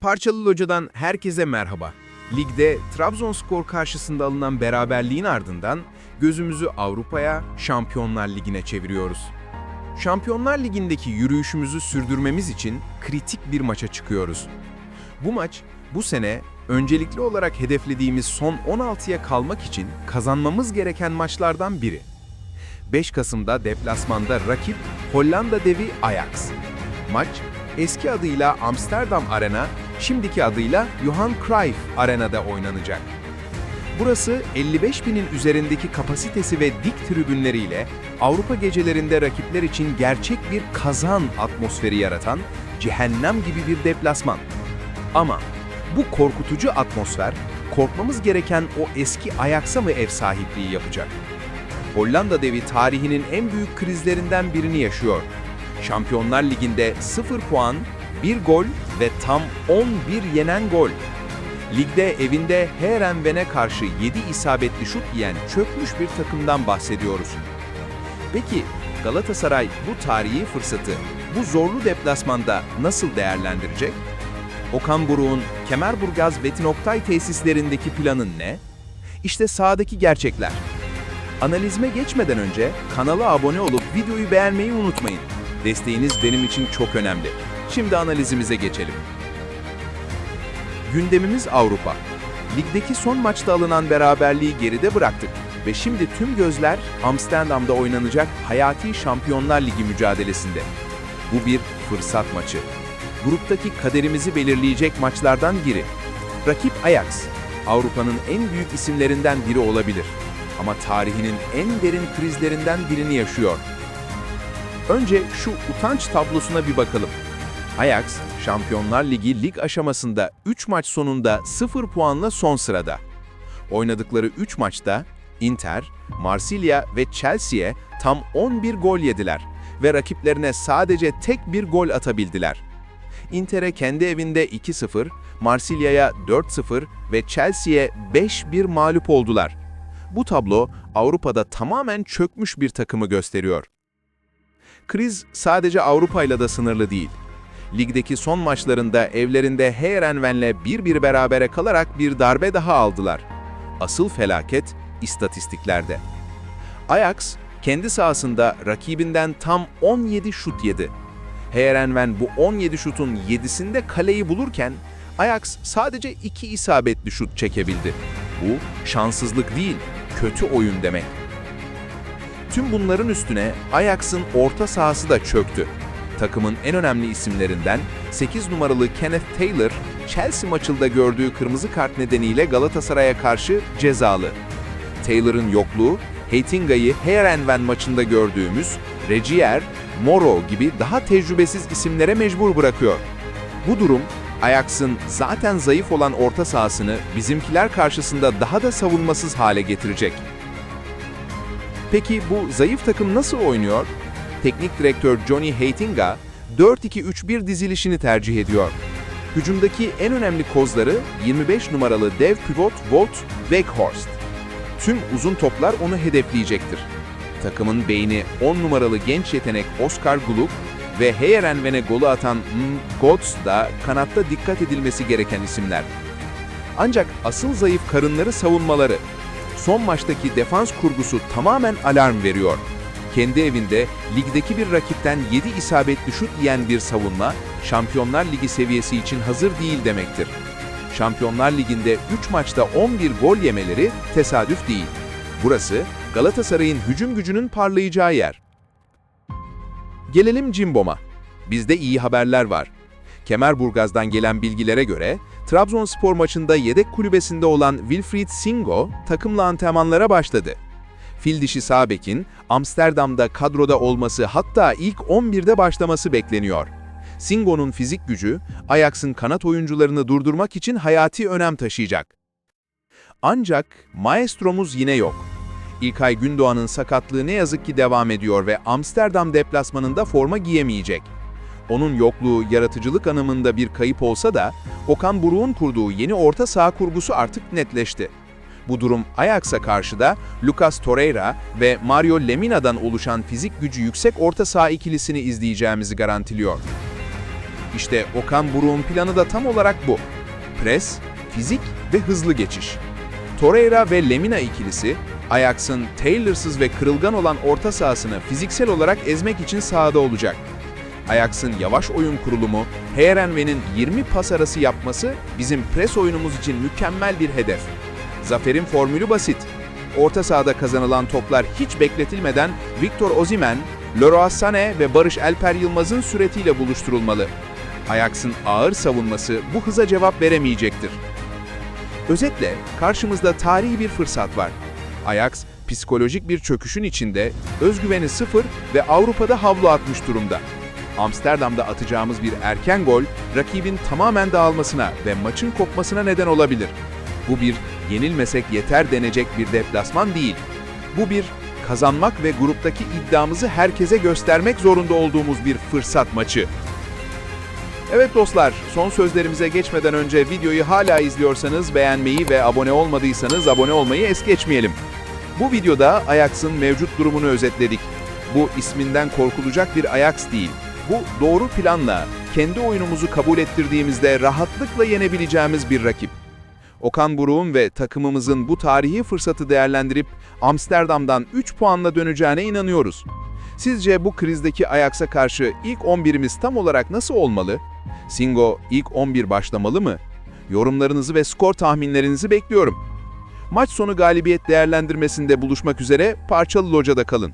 Parçalı Loca'dan herkese merhaba. Ligde Trabzonspor karşısında alınan beraberliğin ardından gözümüzü Avrupa'ya, Şampiyonlar Ligi'ne çeviriyoruz. Şampiyonlar Ligi'ndeki yürüyüşümüzü sürdürmemiz için kritik bir maça çıkıyoruz. Bu maç, bu sene öncelikli olarak hedeflediğimiz son 16'ya kalmak için kazanmamız gereken maçlardan biri. 5 Kasım'da deplasmanda rakip Hollanda devi Ajax. Maç eski adıyla Amsterdam Arena, şimdiki adıyla Johan Cruyff Arena'da oynanacak. Burası 55 binin üzerindeki kapasitesi ve dik tribünleriyle Avrupa gecelerinde rakipler için gerçek bir kazan atmosferi yaratan cehennem gibi bir deplasman. Ama bu korkutucu atmosfer korkmamız gereken o eski Ajax'a mı ev sahipliği yapacak? Hollanda devi tarihinin en büyük krizlerinden birini yaşıyor. Şampiyonlar Ligi'nde 0 puan, 1 gol ve tam 11 yenen gol. Ligde evinde Heerenveen'e karşı 7 isabetli şut yiyen çökmüş bir takımdan bahsediyoruz. Peki Galatasaray bu tarihi fırsatı bu zorlu deplasmanda nasıl değerlendirecek? Okan Buruk'un Kemerburgaz Betin Oktay tesislerindeki planın ne? İşte sahadaki gerçekler. Analizime geçmeden önce kanala abone olup videoyu beğenmeyi unutmayın. Desteğiniz benim için çok önemli. Şimdi analizimize geçelim. Gündemimiz Avrupa. Ligdeki son maçta alınan beraberliği geride bıraktık ve şimdi tüm gözler Amsterdam'da oynanacak hayati Şampiyonlar Ligi mücadelesinde. Bu bir fırsat maçı. Gruptaki kaderimizi belirleyecek maçlardan biri. Rakip Ajax, Avrupa'nın en büyük isimlerinden biri olabilir. Ama tarihinin en derin krizlerinden birini yaşıyor. Önce şu utanç tablosuna bir bakalım. Ajax, Şampiyonlar Ligi lig aşamasında 3 maç sonunda 0 puanla son sırada. Oynadıkları 3 maçta Inter, Marsilya ve Chelsea'ye tam 11 gol yediler ve rakiplerine sadece tek bir gol atabildiler. Inter'e kendi evinde 2-0, Marsilya'ya 4-0 ve Chelsea'ye 5-1 mağlup oldular. Bu tablo Avrupa'da tamamen çökmüş bir takımı gösteriyor. Kriz sadece Avrupa'yla da sınırlı değil. Ligdeki son maçlarında evlerinde Heerenveen'le 1-1 berabere kalarak bir darbe daha aldılar. Asıl felaket istatistiklerde. Ajax kendi sahasında rakibinden tam 17 şut yedi. Heerenveen bu 17 şutun 7'sinde kaleyi bulurken Ajax sadece 2 isabetli şut çekebildi. Bu şanssızlık değil, kötü oyun demek. Tüm bunların üstüne Ajax'ın orta sahası da çöktü. Takımın en önemli isimlerinden 8 numaralı Kenneth Taylor, Chelsea maçında gördüğü kırmızı kart nedeniyle Galatasaray'a karşı cezalı. Taylor'ın yokluğu, Heitinga'yı Heerenveen maçında gördüğümüz Regier, Moro gibi daha tecrübesiz isimlere mecbur bırakıyor. Bu durum, Ajax'ın zaten zayıf olan orta sahasını bizimkiler karşısında daha da savunmasız hale getirecek. Peki bu zayıf takım nasıl oynuyor? Teknik direktör Johnny Heitinga 4-2-3-1 dizilişini tercih ediyor. Hücumdaki en önemli kozları 25 numaralı dev pivot Wout Weghorst. Tüm uzun toplar onu hedefleyecektir. Takımın beyni 10 numaralı genç yetenek Oscar Gluck ve Heerenveen'e golü atan M. Götze da kanatta dikkat edilmesi gereken isimler. Ancak asıl zayıf karınları savunmaları. Son maçtaki defans kurgusu tamamen alarm veriyor. Kendi evinde ligdeki bir rakipten 7 isabetli şut yiyen bir savunma, Şampiyonlar Ligi seviyesi için hazır değil demektir. Şampiyonlar Ligi'nde 3 maçta 11 gol yemeleri tesadüf değil. Burası Galatasaray'ın hücum gücünün parlayacağı yer. Gelelim Cimbom'a. Bizde iyi haberler var. Kemerburgaz'dan gelen bilgilere göre Trabzonspor maçında yedek kulübesinde olan Wilfried Singo takımla antrenmanlara başladı. Fil dişi sağ bekin Amsterdam'da kadroda olması hatta ilk 11'de başlaması bekleniyor. Singo'nun fizik gücü Ajax'ın kanat oyuncularını durdurmak için hayati önem taşıyacak. Ancak maestromuz yine yok. İlkay Gündoğan'ın sakatlığı ne yazık ki devam ediyor ve Amsterdam deplasmanında forma giyemeyecek. Onun yokluğu yaratıcılık anlamında bir kayıp olsa da Okan Buruk'un kurduğu yeni orta saha kurgusu artık netleşti. Bu durum Ajax'a karşı da Lucas Torreira ve Mario Lemina'dan oluşan fizik gücü yüksek orta saha ikilisini izleyeceğimizi garantiliyor. İşte Okan Buruk'un planı da tam olarak bu. Pres, fizik ve hızlı geçiş. Torreira ve Lemina ikilisi, Ajax'ın Taylors'ız ve kırılgan olan orta sahasını fiziksel olarak ezmek için sahada olacak. Ajax'ın yavaş oyun kurulumu, Heerenveen'in 20 pas arası yapması bizim pres oyunumuz için mükemmel bir hedef. Zaferin formülü basit. Orta sahada kazanılan toplar hiç bekletilmeden Victor Osimhen, Leroy Sané ve Barış Alper Yılmaz'ın süretiyle buluşturulmalı. Ajax'ın ağır savunması bu hıza cevap veremeyecektir. Özetle karşımızda tarihi bir fırsat var. Ajax psikolojik bir çöküşün içinde, özgüveni sıfır ve Avrupa'da havlu atmış durumda. Amsterdam'da atacağımız bir erken gol rakibin tamamen dağılmasına ve maçın kopmasına neden olabilir. Bu bir yenilmesek yeter denecek bir deplasman değil. Bu bir kazanmak ve gruptaki iddiamızı herkese göstermek zorunda olduğumuz bir fırsat maçı. Evet dostlar, son sözlerimize geçmeden önce videoyu hala izliyorsanız beğenmeyi ve abone olmadıysanız abone olmayı es geçmeyelim. Bu videoda Ajax'ın mevcut durumunu özetledik. Bu isminden korkulacak bir Ajax değil. Bu doğru planla, kendi oyunumuzu kabul ettirdiğimizde rahatlıkla yenebileceğimiz bir rakip. Okan Buruk'un ve takımımızın bu tarihi fırsatı değerlendirip Amsterdam'dan 3 puanla döneceğine inanıyoruz. Sizce bu krizdeki Ajax'a karşı ilk 11'imiz tam olarak nasıl olmalı? Singo ilk 11 başlamalı mı? Yorumlarınızı ve skor tahminlerinizi bekliyorum. Maç sonu galibiyet değerlendirmesinde buluşmak üzere parçalı locada kalın.